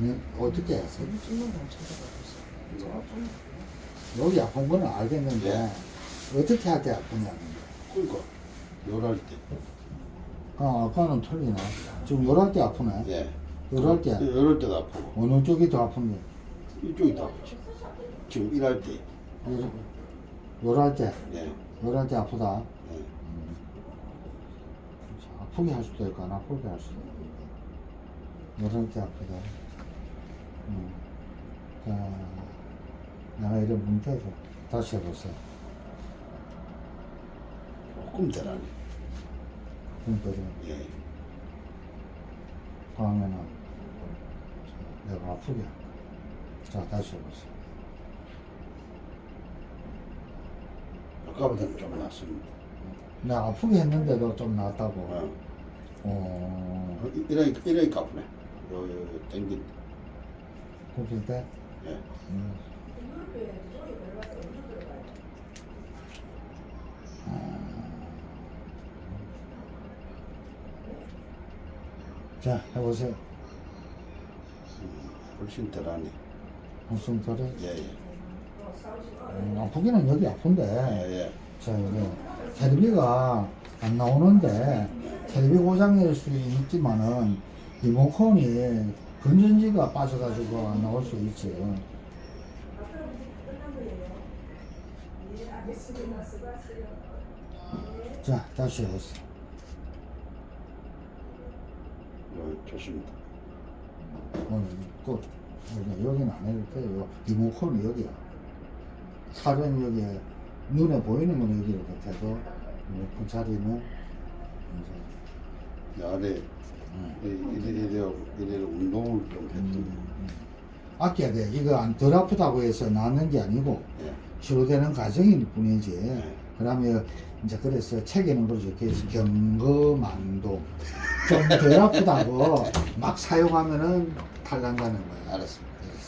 아니 어떻게? 여기 찍는 건 찾아가고 있어. 여기 아픈 거는 알겠는데 예. 어떻게 할 때 아프냐는 그러니까 요럴 때. 아 아까는 틀리네 지금 요럴 때 아프네 예. 요럴 때 요럴 때도 아프고 어느 쪽이 더 아픈데 이쪽이 더 아프지. 지금 일할 때. 요- 요럴 때 예. 요럴 때 아프다 예. 아프게 할 수도 있고 안 아프게 할 수도 있고 요럴 때 아프다 음. 자 내가 이런 문제에서 다시 해보세요 조금 덜하네. 문제를 예. 다음에는 내가 아프게 자 다시 해보세요 아까보다는 좀 낫습니다. 내가 아프게 했는데도 좀 낫다고 어. 어 어, 이- 이러니까, 이러니까 아프네. 요, 요, 요, 땡긴. 굽힐 때 예. 음. 자 해보세요 음, 훨씬 덜하네. 무슨 소리? 예, 예. 음, 아프기는 여기 아픈데 예, 예. 자 이게 텔레비가 안 나오는데 텔레비 고장일 수 있지만은 리모컨이 건전지가 빠져가지고 안 나올 수 있지. 자 다시 해보세요. 요, 좋습니다. 오늘 꼭 여기, 여기는 안 해도 돼요. 리모컨이 여기야. 칼은 여기에 눈에 보이는 건 여기로 같아도 리모컨 자리는 이제 아래, 음. 이래, 이래, 이래 운동을 좀 했더니, 음, 아껴야 돼. 이거 안 덜 아프다고 해서 낫는 게 아니고 예. 치료되는 과정일 뿐이지. 네. 그러면 이제 그래서 책에는 그렇게. 경거만동. 좀 덜 아프다고 막 사용하면은 탈난다는 거야. 알았습니다.